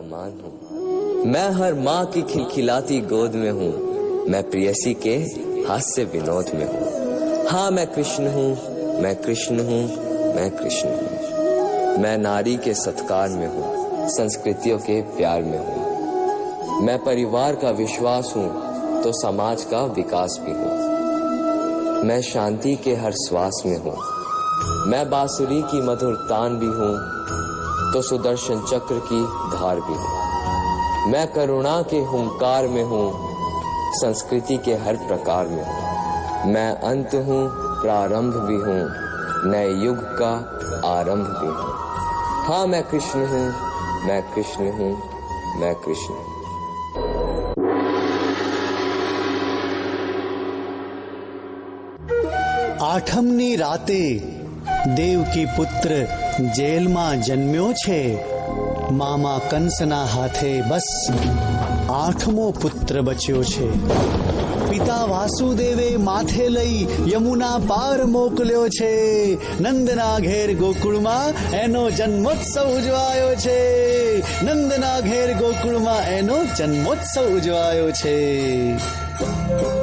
मान हूँ। मैं हर माँ की खिलखिलाती गोद में हूँ। मैं प्रियसी के हास्य विनोद में हूँ। हाँ मैं कृष्ण हूँ। मैं कृष्ण हूँ। मैं कृष्ण हूँ। मैं नारी के सत्कार में हूँ। संस्कृतियों के प्यार में हूँ। मैं परिवार का विश्वास हूँ तो समाज का विकास भी हूँ। मैं शांति के हर श्वास में हूँ। मैं बांसुरी की मधुर तान भी हूँ। तो सुदर्शन चक्र की धार भी हूँ। मैं करुणा के हुंकार में हूँ, संस्कृति के हर प्रकार में हूँ। मैं अंत हूँ, प्रारंभ भी हूँ, नए युग का आरंभ भी हूँ। हाँ मैं कृष्ण हूँ, मैं कृष्ण हूँ, मैं कृष्ण आठमनी रातें देव की पुत्र જેલમાં જન્મ્યો છે. મામા કંસના હાથે બસ આઠમો પુત્ર બચ્યો છે. પિતા વાસુદેવે માથે લઈ યમુના પાર મોકલ્યો છે. નંદના ઘેર ગોકુળમાં એનો જન્મોત્સવ ઉજવાયો છે. નંદના ઘેર ગોકુળમાં એનો જન્મોત્સવ ઉજવાયો છે.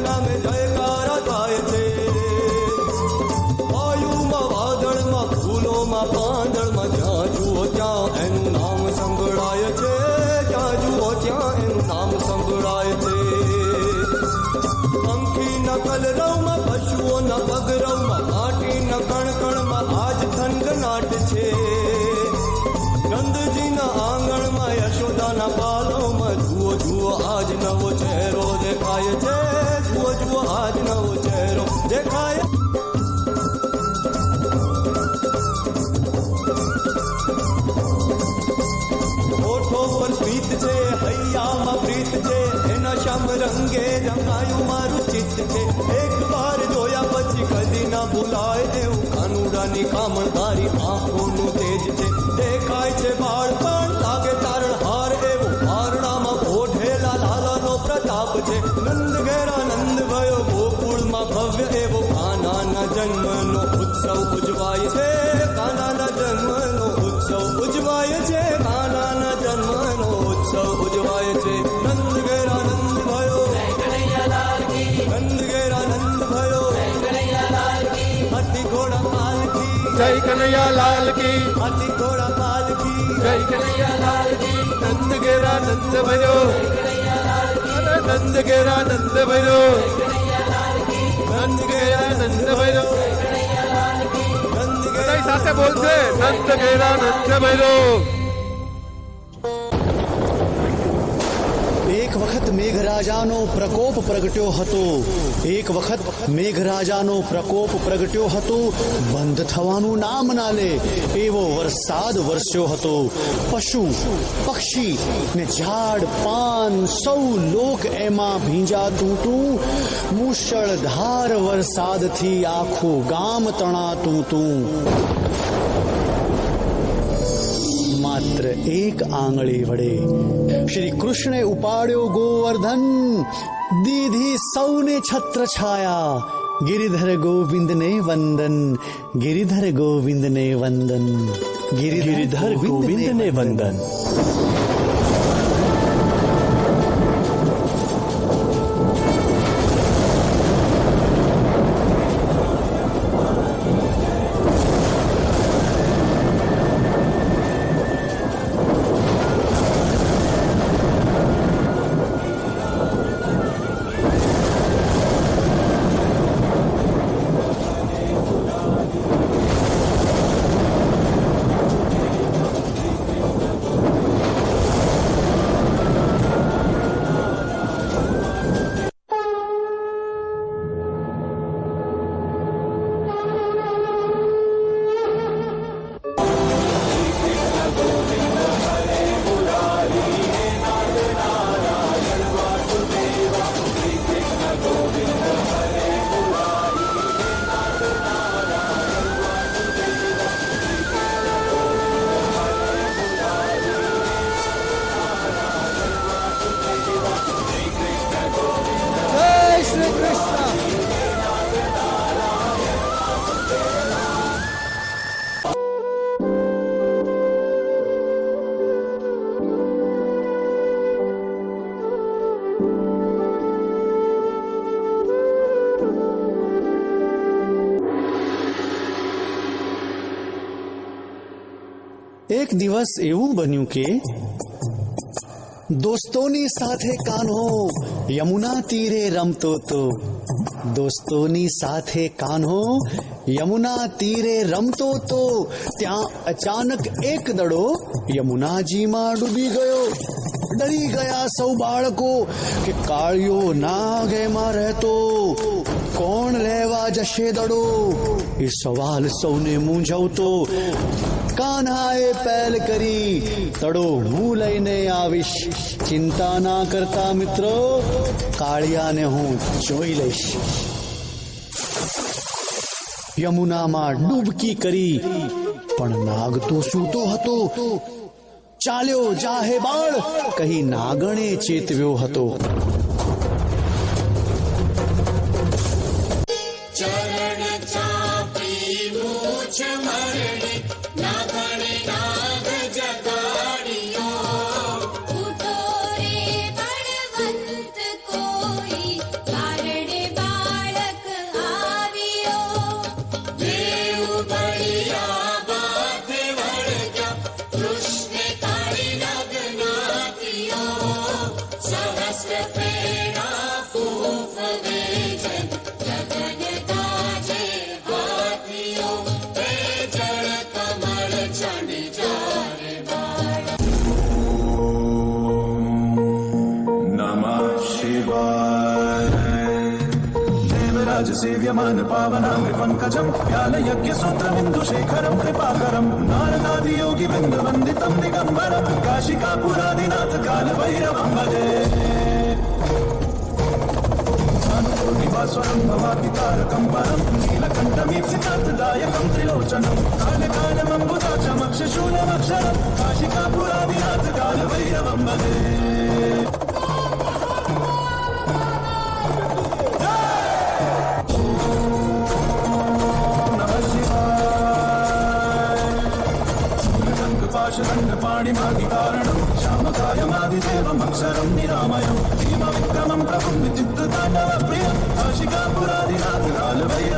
એના નામે আমার বাড়ি আপন પાલકી જય કનૈયા લાલ કી હાથી ઘોડા પાલકી જય કનૈયા લાલ કી નંદ ઘેરા નંદ ભયો અરે નંદ ઘેરા નંદ ભયો નંદ ઘેરા નંદ ભયો નંદ બધા ઘેરા એક વખત મેઘરાજાનો પ્રકોપ પ્રગટ્યો હતો. એક વખત મેઘરાજાનો પ્રકોપ પ્રગટ્યો હતો. બંધ થવાનું નામ ના લે. એવો વરસાદ વરસ્યો હતો. પશુ, પક્ષી ને ઝાડ, પાન સૌ લોક એમાં ભીંજાતું તું મુશળધાર વરસાદથી આખું ગામ તણાતું તું. માત્ર એક આંગળી વડે. શ્રી કૃષ્ણે ઉપાડ્યો ગોવર્ધન દીધી સૌને છત્ર છાયા ગિરિધર ગોવિંદને વંદન ગિરિધર ગોવિંદને વંદન. ગિરિધર ગોવિંદને વંદન. એક દિવસ એવું બન્યું કે દોસ્તોની સાથે કાન્હો યમુના તીરે રમતો તો દોસ્તોની સાથે કાન્હો યમુના તીરે રમતો તો ત્યાં અચાનક એક દડો યમુનાજીમાં ડૂબી ગયો ડરી ગયા સૌ બાળકો કે કાળિયો નાગ એમાં રહેતો કોણ લેવા જશે દડો એ સવાલ સૌને મૂંઝવતો કાન્હાએ પહેલ કરી. તડો હું લઈને આવીશ. ચિંતા ના કરતા મિત્રો, કાળિયાને હું જોઈ લઈશ. યમુનામાં ડૂબકી કરી, પણ નાગ તો સૂતો હતો. ચાલ્યો જાહે બાળ, કહી નાગણે ચેતવ્યો હતો. સહસ્ર ફેરા ફૂફવે જન જગન તાજે હાથિયો તે જળ કમળ భాస్వరం భవాతి తారకం పరం నీలకంఠమీప్సితార్థదాయకం త్రిలోచనం కాళకాళమంబుదాచమక్షశూలమక్షరం కాశికాపురాదినాథ కాల వైరవం వదే పాశరంగ పాణి మాది కారణం శ్యామకాయమాది దేవమక్షరం నిరామయం క్రమం ప్రభుత్వ చిత్తు దాటవ ప్రియ కాశికాపురాది రాత్రి నాలుగయ్య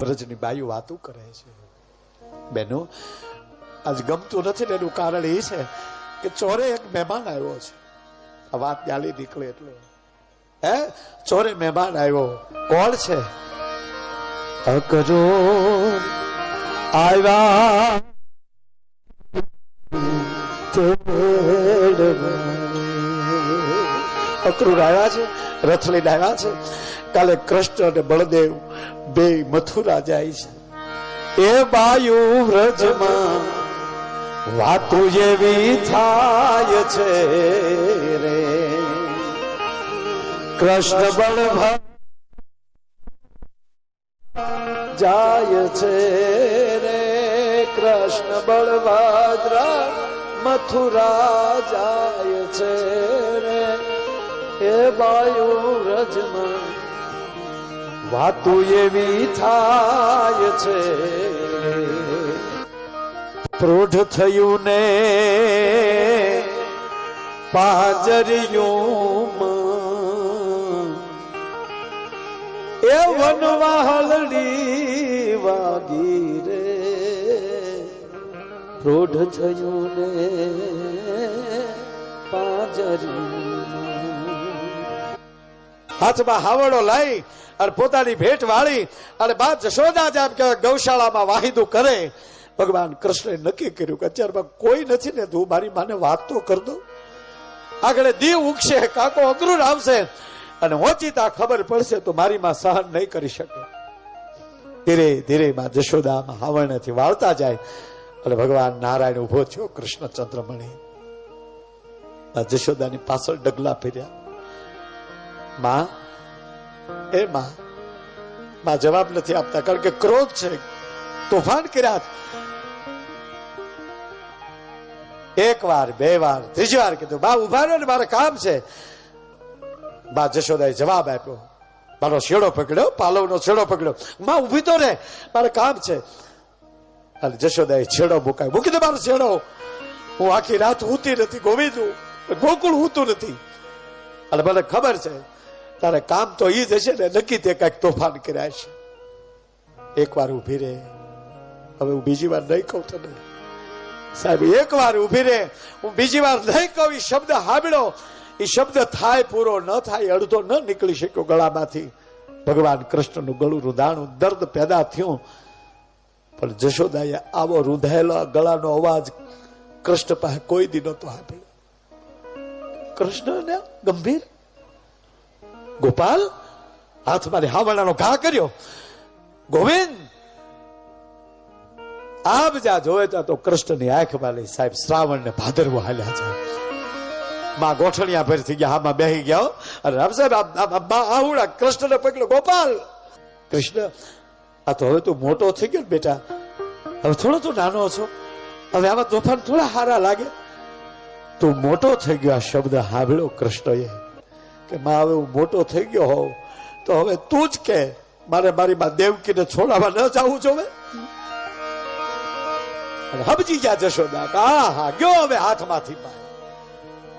વ્રજની બાયુ વાતું કરે છે. બેનો આજ ગમતું નથી ને એનું કારણ એ છે કે ચોરે એક મહેમાન આવ્યો છે. આ વાત ન્યાલી નીકળે એટલે. હે? ચોરે મહેમાન આવ્યો. કોણ છે? અકજો. આવ્યા. અક્રૂર આવ્યા છે રથ લઈને આવ્યા છે. કાલે કૃષ્ણ અને બળદેવ બે મથુરા જાય છે. એ બાયુ વ્રજમાં વાતું જેવી થાય છે રે. કૃષ્ણ બળભા જાય છે રે. કૃષ્ણ બળભદ્ર મથુરા જાય છે રે. એ વાયુ રજમાં વાતો એવી થાય છે પ્રોઢ થયું ને પાંજરિયું એ વનવાહલડી વાગી રે. પ્રોઢ થયું ને પાંજરિયું હાથમાં હાવડો લઈ અને પોતાની ભેટ વાળી અને બા જશોદા જેમ કે ગૌશાળામાં વાહિદું કરે ભગવાન કૃષ્ણએ નક્કી કર્યું કે અત્યારમાં કોઈ નથી ને તું મારી માને વાત તો કર દો. આગળ દીવ ઉગશે, કાકો અગ્રુર આવશે અને ઓચિતા ખબર પડશે તો મારી માં સહન નહીં કરી શકે. ધીરે ધીરે માં જશોદા હાવણેથી વાળતા જાય અને ભગવાન નારાયણ ઊભો થયો કૃષ્ણ ચંદ્રમણી જશોદાની પાછળ ડગલા ફેર્યા. માં, એ માં માં જવાબ નથી આપતા કારણ કે ક્રોધ છે. તોફાન કર્યા. એક વાર બે વાર, ત્રીજી વાર કીધું, બા ઊભા રહ્યો ને, મારે કામ છે. બા જશોદાએ જવાબ આપ્યો. મારો શેડો પકડ્યો, પાલવનો છેડો પકડ્યો. માં ઊભી તો રે મારે કામ છે. અને જશોદાએ છેડો મુકાય. મૂકી દે મારો છેડો. હું આખી રાત હુતી નથી, ગોવિંદ. ગોકુળ હુતું નથી. અને મને ખબર છે, તારે કામ તો ઈ જ હશે ને, નક્કી તે કંઈક તોફાન કર્યા છે એક વાર ઊભી રહે. હવે હું બીજી વાર નહીં કહું તને. સાહેબ એક વાર ઊભી રે હું બીજી વાર નહીં કહું શબ્દ હાબડો એ શબ્દ થાય, પૂરો ન થાય, અડધો ન નીકળી શક્યો ગળામાંથી. ભગવાન કૃષ્ણનું ગળું રૂધાણું દર્દ પેદા થયું. પણ જશોદાએ આવો રૂંધાયેલો ગળાનો અવાજ કૃષ્ણ પાસે કોઈ દી નતો આપ્યો કૃષ્ણને ગંભીર. ગોપાલ, હાથ મારી હાવડાનો ઘા કર્યો. ગોવિંદ આપ જા જોવે તો કૃષ્ણની આંખ લઈ સાહેબ શ્રાવણ ને ભાદરવો હાલ્યા છે. માં ગોઠણિયા ભેર થઈ ગયા હામાં બેહી ગયા અને રામ સાહેબ આમ- કૃષ્ણ ને પકડ્યો ગોપાલ. કૃષ્ણ, આ તો હવે તું મોટો થઈ ગયો બેટા. હવે થોડો તું નાનો છો. હવે આવા તોફાન થોડા હારા લાગે. તું મોટો થઈ ગયો, આ શબ્દ હાભળ્યો કૃષ્ણએ. કે માં, હવે હું મોટો થઈ ગયો હોઉં, તો હવે તું જ કે, મારે મારી માં દેવકીને છોડાવવા ન જવું જોવે સમજી ગયા જશોદા કા હા, ગયો હવે હાથમાંથી પાય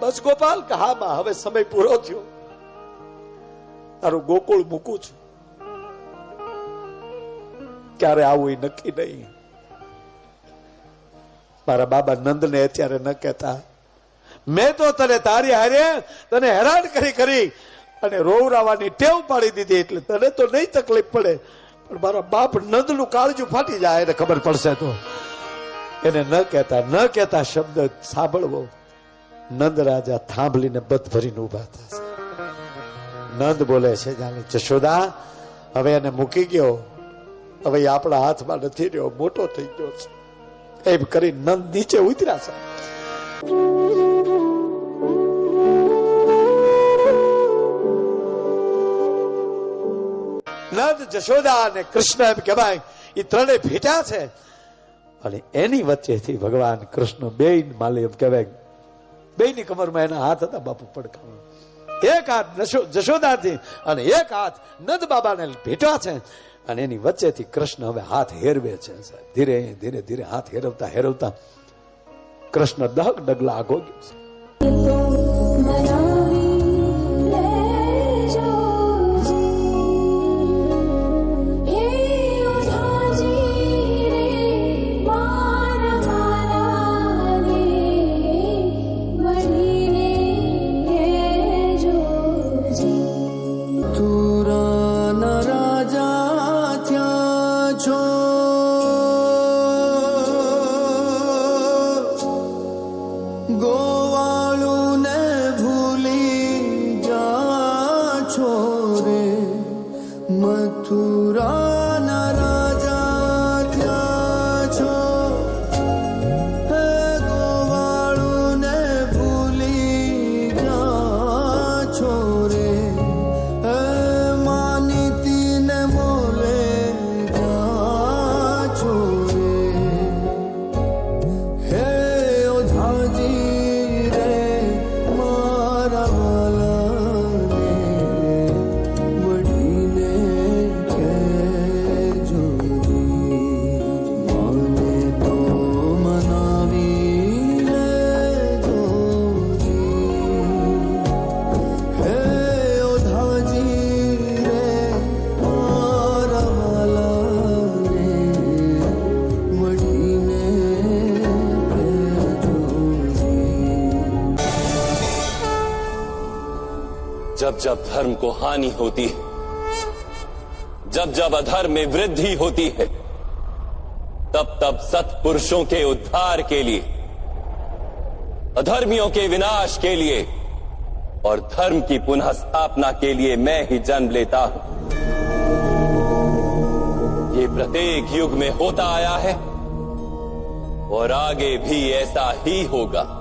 બસ ગોપાલ, કે હા, માં, હવે સમય પૂરો થયો. તારું ગોકુળ મૂકું છું. ક્યારે આવું નક્કી નહીં. મારા બાબા નંદને અત્યારે ન કહેતા. મેં તો તને તારી હારે તને હેરાન કરી કરી અને રોવરાવાની ટેવ પાડી દીધી એટલે તને તો નહીં તકલીફ પડે. પણ મારા બાપ નંદનું કાળજું ફાટી જાય એને ખબર પડશે તો. એને ન કહેતા ન કહેતા શબ્દ સાંભળવો. નંદ રાજા થાંભલીને બધ ભરીને ઊભા થશે નંદ બોલે છે જાણે જશોદા, હવે એને મૂકી ગયો. હવે આપણા હાથમાં નથી રહ્યો, મોટો થઈ ગયો છે. એમ કરી નંદ નીચે ઉતર્યા છે. નંદ જશોદા અને કૃષ્ણ એમ કહેવાય એ ત્રણેય ભેટા છે. અને એની વચ્ચેથી ભગવાન કૃષ્ણ બે માલે એમ કહેવાય. બે ની કમરમાં એના હાથ હતા બાપુ પડકાવા. એક હાથ જશો- જશોદાથી અને એક હાથ નંદ બાબાને ભેટા છે. અને એની વચ્ચેથી કૃષ્ણ હવે હાથ હેરવે છે ધીરે ધીરે ધીરે હાથ હેરવતા હેરવતા કૃષ્ણ દહક ડગલા આગો ગયો છે 错。जब धर्म को हानि होती है, जब जब अधर्म में वृद्धि होती है, तब तब सत्पुरुषों के उद्धार के लिए, अधर्मियों के विनाश के लिए और धर्म की पुनः स्थापना के लिए मैं ही जन्म लेता हूँ। ये प्रत्येक युग में होता आया है और आगे भी ऐसा ही होगा।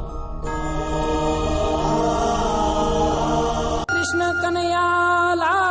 ಕನಯಾಲಾ